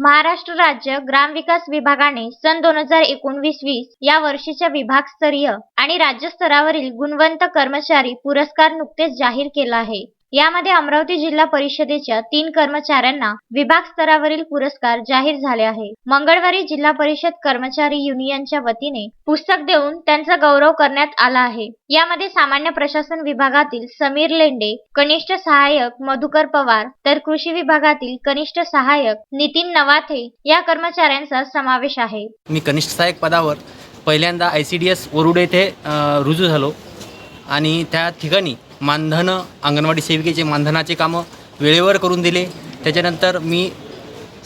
महाराष्ट्र राज्य ग्रामविकास विभागाने सन दोन हजार एकोणवीस वीस या वर्षीच्या विभागस्तरीय आणि राज्य स्तरावरील गुणवंत कर्मचारी पुरस्कार नुकतेच जाहीर केला आहे. यामध्ये अमरावती जिल्हा परिषदेच्या तीन कर्मचाऱ्यांना विभाग स्तरावरील पुरस्कार जाहीर झाले आहे. मंगळवारी जिल्हा परिषद कर्मचारी युनियनच्या वतीने पुस्तक देऊन त्यांचा गौरव करण्यात आला आहे. यामध्ये सामान्य प्रशासन विभागातील समीर लेंडे कनिष्ठ सहाय्यक मधुकर पवार तर कृषी विभागातील कनिष्ठ सहाय्यक नितीन नवाथे या कर्मचाऱ्यांचा समावेश आहे. मी कनिष्ठ सहाय्यक पदावर पहिल्यांदा I C D S Warud येथे रुजू झालो आणि त्या ठिकाणी मानधन अंगणवाडी सेविकेचे मानधनाचे कामं वेळेवर करून दिले. त्याच्यानंतर मी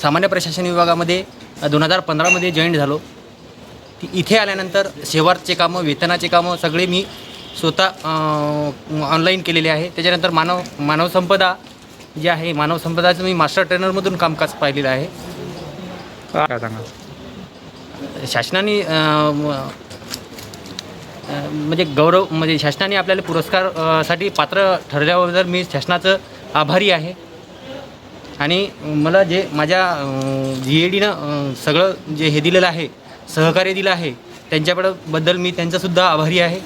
सामान्य प्रशासन विभागामध्ये दोन हजार पंधरामध्ये जॉईन झालो. ती इथे आल्यानंतर शेवारचे कामं वेतनाचे कामं सगळे मी स्वतः ऑनलाईन केलेले आहे. त्याच्यानंतर मानव मानव संपदा जे आहे मानव संपदाचं मी मास्टर ट्रेनरमधून कामकाज पाहिलेलं आहे. काय सांगा शासनाने म्हणजे गौरव म्हणजे शासनाने आपल्याला पुरस्कारसाठी पात्र ठरल्याबद्दल मी शासनाचं आभारी आहे. आणि मला जे माझ्या जी ए डीनं सगळं जे हे दिलेलं आहे सहकार्य दिलं आहे त्यांच्याबद्दल बद्दल मी त्यांचासुद्धा आभारी आहे.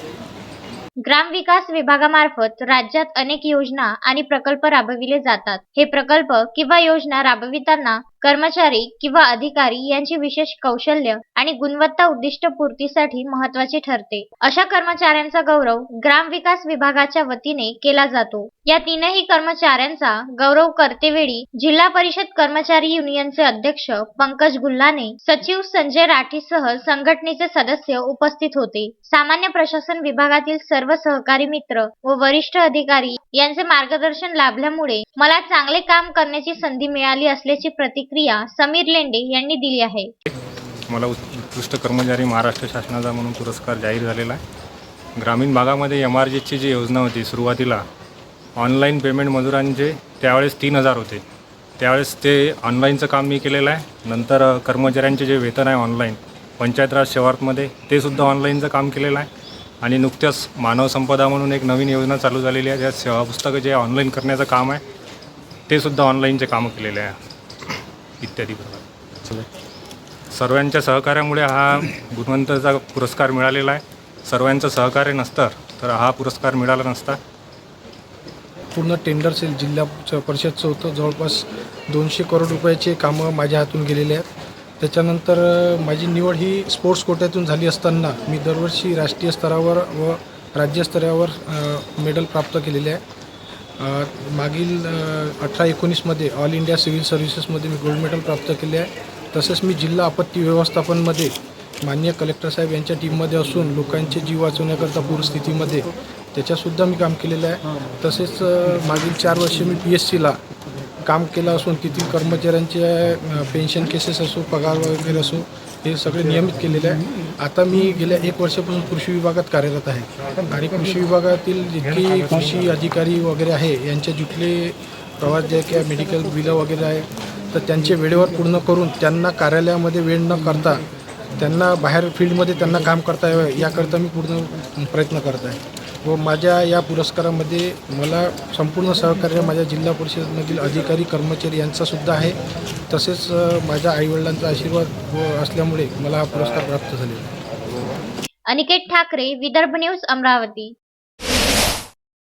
ग्रामविकास विभागामार्फत राज्यात अनेक योजना आणि प्रकल्प राबविले जातात. हे प्रकल्प किंवा योजना राबविताना कर्मचारी किंवा अधिकारी यांची विशेष कौशल्य आणि गुणवत्ता उद्दिष्ट पूर्तीसाठी महत्त्वाचे ठरते. अशा कर्मचाऱ्यांचा गौरव ग्रामविकास विभागाच्या वतीने केला जातो. या तीनही कर्मचाऱ्यांचा गौरव करतेवेळी जिल्हा परिषद कर्मचारी युनियनचे अध्यक्ष पंकज गुल्हाने सचिव संजय राठीसह संघटनेचे सदस्य उपस्थित होते. सामान्य प्रशासन विभागातील सर्व सहकारी मित्र व वरिष्ठ अधिकारी यांचे मार्गदर्शन लाभल्यामुळे मला चांगले काम करण्याची संधी मिळाली असल्याची प्रतिक्रिया समीर लेंडे यांनी दिली आहे. मला उत्कृष्ट कर्मचारी महाराष्ट्र शासनाचा म्हणून पुरस्कार जाहीर झालेला आहे. ग्रामीण भागामध्ये एम आर जीची जी योजना होती सुरुवातीला ऑनलाईन पेमेंट मजुरांचे त्यावेळेस तीन हजार होते. त्यावेळेस ते ऑनलाईनचं काम मी केलेलं आहे. नंतर कर्मचाऱ्यांचे जे वेतन आहे ऑनलाईन पंचायत राज शेवार्थमध्ये ते सुद्धा ऑनलाईनचं काम केलेलं आहे. आणि नुकत्याच मानव संपदा म्हणून एक नवीन योजना चालू झालेली आहे. ज्यात सेवा पुस्तकं जे ऑनलाईन करण्याचं काम आहे ते सुद्धा ऑनलाईनचे कामं केलेले आहे. इत्यादी प्रकार. सर्वांच्या सहकार्यामुळे हा गुणवंताचा पुरस्कार मिळालेला आहे. सर्वांचं सहकार्य नसतं तर हा पुरस्कार मिळाला नसता. पूर्ण टेंडर सेल जिल्हा च- परिषदचं होतं जवळपास दोनशे करोड रुपयाचे कामं माझ्या हातून गेलेले आहेत. त्याच्यानंतर माझी निवड ही स्पोर्ट्स कोट्यातून झाली असताना मी दरवर्षी राष्ट्रीय स्तरावर व राज्यस्तरावर मेडल प्राप्त केलेले आहे. मागील अठरा एकोणीसमध्ये ऑल इंडिया सिव्हिल सर्व्हिसेसमध्ये मी गोल्ड मेडल प्राप्त केले आहे. तसेच मी जिल्हा आपत्ती व्यवस्थापनमध्ये मान्य कलेक्टर साहेब यांच्या टीममध्ये असून लोकांचे जीव वाचवण्याकरता पूरस्थितीमध्ये त्याच्यासुद्धा मी काम केलेलं आहे. तसेच मागील चार वर्षे मी पी एस सीला काम केलं असून तेथील कर्मचाऱ्यांचे पेन्शन केसेस असो पगार वगैरे असो हे सगळे नियमित केलेले आहे. आता मी गेल्या एक वर्षापासून कृषी विभागात कार्यरत आहे. आणि कृषी विभागातील जितके कृषी अधिकारी वगैरे आहे यांचे जिथले प्रवास जे किंवा मेडिकल बिलं वगैरे आहे तर त्यांचे वेळेवर पूर्ण करून त्यांना कार्यालयामध्ये वेळ न करता त्यांना बाहेर फील्डमध्ये त्यांना काम करता यावं याकरता मी पूर्ण प्रयत्न करत आहे. व माझ्या या पुरस्कारामध्ये मला संपूर्ण सहकार्य माझ्या जिल्हा परिषदमधील अधिकारी कर्मचारी यांचासुद्धा आहे. तसेच माझ्या आईवडिलांचा आशीर्वाद असल्यामुळे मला हा पुरस्कार प्राप्त झालेला अनिकेत ठाकरे विदर्भ न्यूज अमरावती.